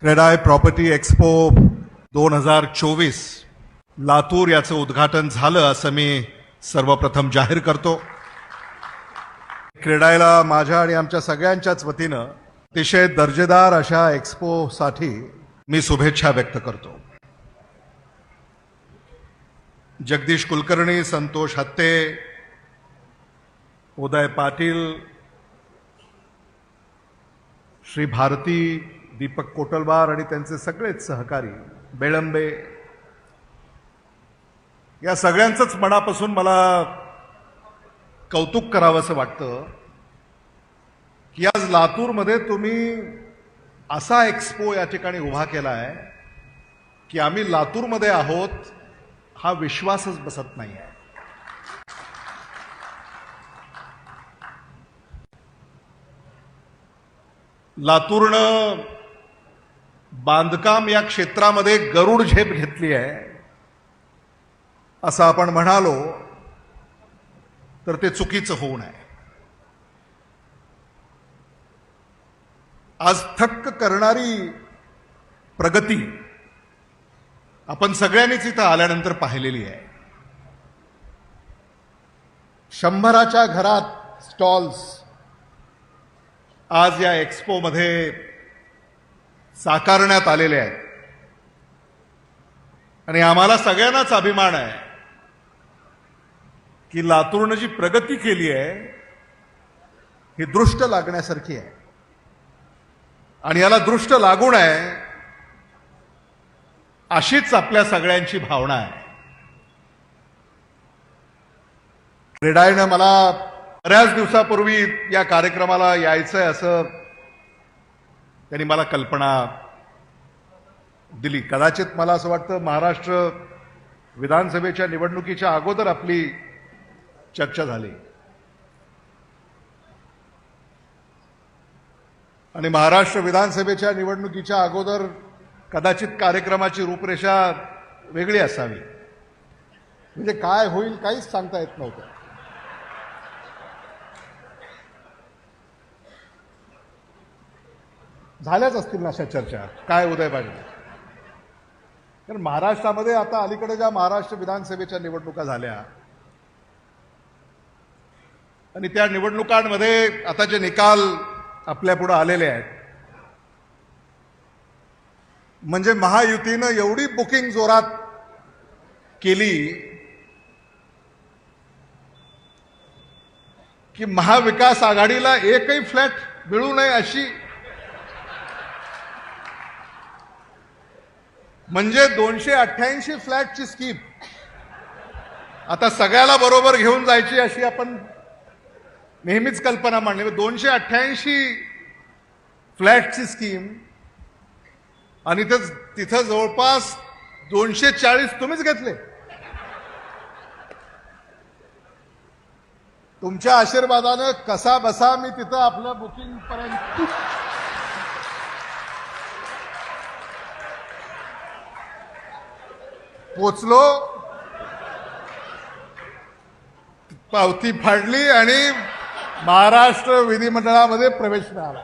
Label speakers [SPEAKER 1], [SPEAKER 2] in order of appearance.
[SPEAKER 1] CREDAI property expo दोन हजार चोवीस. लातूर याचं उद्घाटन झालं असं मी सर्वप्रथम जाहीर करतो. क्रेडायला माझ्या आणि आमच्या सगळ्यांच्याच वतीनं अतिशय दर्जेदार अशा एक्सपोसाठी मी शुभेच्छा व्यक्त करतो. जगदीश कुलकर्णी संतोष हत्ते उदय पाटील श्री भारती दीपक कोटलवार आणि त्यांचे सगळेच सहकारी बेळंबे. या सगळ्यांचंच मनापासून मला कौतुक करावंसं वाटतं की आज लातूरमध्ये तुम्ही असा एक्सपो या ठिकाणी उभा केला आहे की आम्ही लातूरमध्ये आहोत हा विश्वासच बसत नाही आहे लातूरनं बांधकाम या क्षेत्रामध्ये गरुड झेप घेतली आहे. असं आपण म्हणालो तर ते चुकीचं होऊ नये. आज थक्क करणारी प्रगती आपण सगळ्यांनीच इथं आल्यानंतर पाहिलेली आहे. शंभराच्या घरात स्टॉल्स. आज या एक्सपोमध्ये साकारण्यात आलेले आहेत. आणि आम्हाला सगळ्यांनाच अभिमान आहे की लातूरनं जी प्रगती केली आहे ही दृष्ट लागण्यासारखी आहे. आणि याला दृष्ट लागू नये अशीच आपल्या सगळ्यांची भावना आहे. क्रीडाईनं मला बऱ्याच दिवसापूर्वी या कार्यक्रमाला यायचंय असं त्यांनी मला कल्पना दिली. कदाचित मला असं वाटतं महाराष्ट्र विधानसभेच्या निवडणुकीच्या अगोदर आपली चर्चा झाली. आणि महाराष्ट्र विधानसभेच्या निवडणुकीच्या अगोदर कदाचित कार्यक्रमाची रूपरेषा वेगळी असावी. म्हणजे काय होईल काहीच सांगता येत नव्हतं. झाल्याच असतील ना अशा चर्चा. काय उदय पाटील कारण महाराष्ट्रामध्ये आता अलीकडे ज्या महाराष्ट्र विधानसभेच्या निवडणुका झाल्या आणि त्या निवडणुकांमध्ये आता जे निकाल आपल्या पुढे आलेले आहेत म्हणजे महायुतीनं एवढी बुकिंग जोरात केली की महाविकास आघाडीला एकही फ्लॅट मिळू नये अशी म्हणजे दोनशे अठ्ठ्याऐंशी फ्लॅटची स्कीम. आता सगळ्याला बरोबर घेऊन जायची अशी आपण नेहमीच कल्पना मांडली. म्हणजे दोनशे अठ्ठ्याऐंशी फ्लॅटची स्कीम आणि ते तिथं जवळपास दोनशे चाळीस तुम्हीच घेतले. तुमच्या आशीर्वादानं कसा बसा मी तिथं आपलं बुकिंग पर्यंत पोचलो. पावती फाडली आणि महाराष्ट्र विधिमंडळामध्ये प्रवेश मिळाला.